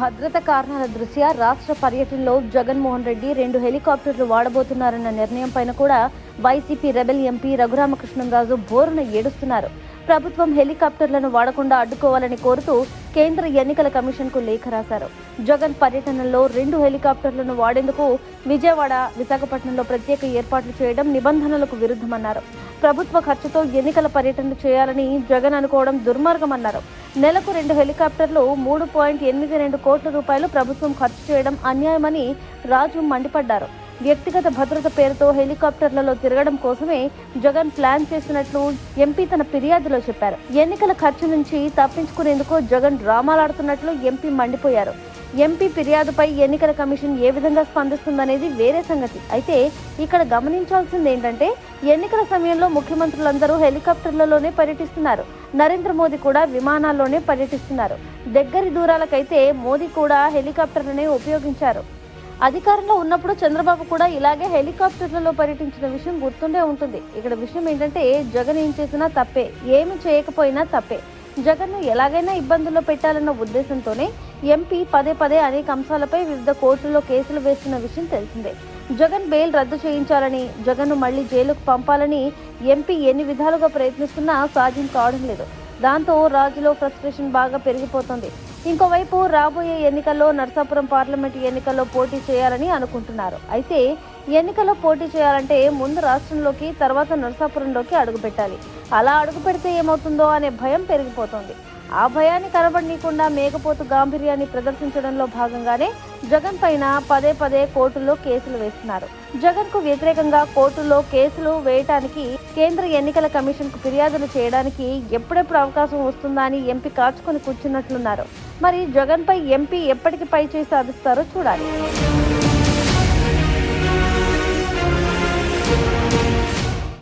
భద్రత కారణాల దృష్ట్యా రాష్ట్ర పర్యటనలో జగన్మోహన్ రెడ్డి రెండు హెలికాప్టర్లు వాడబోతున్నారన్న నిర్ణయం పైన కూడా వైసీపీ రెబెల్ ఎంపీ రఘురామకృష్ణంరాజు బోరున ఏడుస్తున్నారు. ప్రభుత్వం హెలికాప్టర్లను వాడకుండా అడ్డుకోవాలని కోరుతూ కేంద్ర ఎన్నికల కమిషన్కు లేఖ రాశారు. జగన్ పర్యటనలో రెండు హెలికాప్టర్లను వాడేందుకు విజయవాడ విశాఖపట్నంలో ప్రత్యేక ఏర్పాట్లు చేయడం నిబంధనలకు విరుద్ధమన్నారు. ప్రభుత్వ ఖర్చుతో ఎన్నికల పర్యటనలు చేయాలని జగన్ అనుకోవడం దుర్మార్గమన్నారు. నెలకు రెండు హెలికాప్టర్లు మూడు పాయింట్ ఎనిమిది రెండు కోట్ల రూపాయలు ప్రభుత్వం ఖర్చు చేయడం అన్యాయమని రాజు మండిపడ్డారు. వ్యక్తిగత భద్రత పేరుతో హెలికాప్టర్లలో తిరగడం కోసమే జగన్ ప్లాన్ చేసినట్లు ఎంపీ తన ఫిర్యాదులో చెప్పారు. ఎన్నికల ఖర్చు నుంచి తప్పించుకునేందుకు జగన్ డ్రామాలాడుతున్నట్లు ఎంపీ మండిపోయారు. ఎంపీ ఫిర్యాదుపై ఎన్నికల కమిషన్ ఏ విధంగా స్పందిస్తుందనేది వేరే సంగతి. అయితే ఇక్కడ గమనించాల్సింది ఏంటంటే ఎన్నికల సమయంలో ముఖ్యమంత్రులందరూ హెలికాప్టర్లలోనే పర్యటిస్తున్నారు. నరేంద్ర మోదీ కూడా విమానాల్లోనే పర్యటిస్తున్నారు. దగ్గరి దూరాలకైతే మోదీ కూడా హెలికాప్టర్లనే ఉపయోగించారు. అధికారంలో ఉన్నప్పుడు చంద్రబాబు కూడా ఇలాగే హెలికాప్టర్లలో పర్యటించిన విషయం గుర్తుండే ఉంటుంది. ఇక్కడ విషయం ఏంటంటే జగన్ ఏం చేసినా తప్పే ఏమి చేయకపోయినా తప్పే. జగన్ను ఎలాగైనా ఇబ్బందుల్లో పెట్టాలన్న ఉద్దేశంతోనే ఎంపీ పదే పదే అనేక అంశాలపై వివిధ కోర్టుల్లో కేసులు వేస్తున్న విషయం తెలిసిందే. జగన్ బెయిల్ రద్దు చేయించాలని జగన్ను మళ్ళీ జైలుకు పంపాలని ఎంపీ ఎన్ని విధాలుగా ప్రయత్నిస్తున్నా సాధ్యం కావడం లేదు. దాంతో రాజులో ఫ్రస్ట్రేషన్ బాగా పెరిగిపోతుంది. ఇంకోవైపు రాబోయే ఎన్నికల్లో నర్సాపురం పార్లమెంటు ఎన్నికల్లో పోటీ చేయాలని అనుకుంటున్నారు. అయితే ఎన్నికల్లో పోటీ చేయాలంటే ముందు రాష్ట్రంలోకి తర్వాత నర్సాపురంలోకి అడుగుపెట్టాలి. అలా అడుగు పెడితే ఏమవుతుందో అనే భయం పెరిగిపోతుంది. ఆ భయాన్ని కనబడనీయకుండా మేకపోతు గాంభీర్యాన్ని ప్రదర్శించడంలో భాగంగానే జగన్ పైన పదే పదే కోర్టుల్లో కేసులు వేస్తున్నారు. జగన్కు వ్యతిరేకంగా కోర్టుల్లో కేసులు వేయటానికి కేంద్ర ఎన్నికల కమిషన్కు ఫిర్యాదులు చేయడానికి ఎప్పుడెప్పుడు అవకాశం వస్తుందా అని ఎంపీ కాచుకొని కూర్చున్నట్లున్నారు. మరి జగన్ పై ఎంపీ ఎప్పటికి పై చేసి సాధిస్తారో చూడాలి.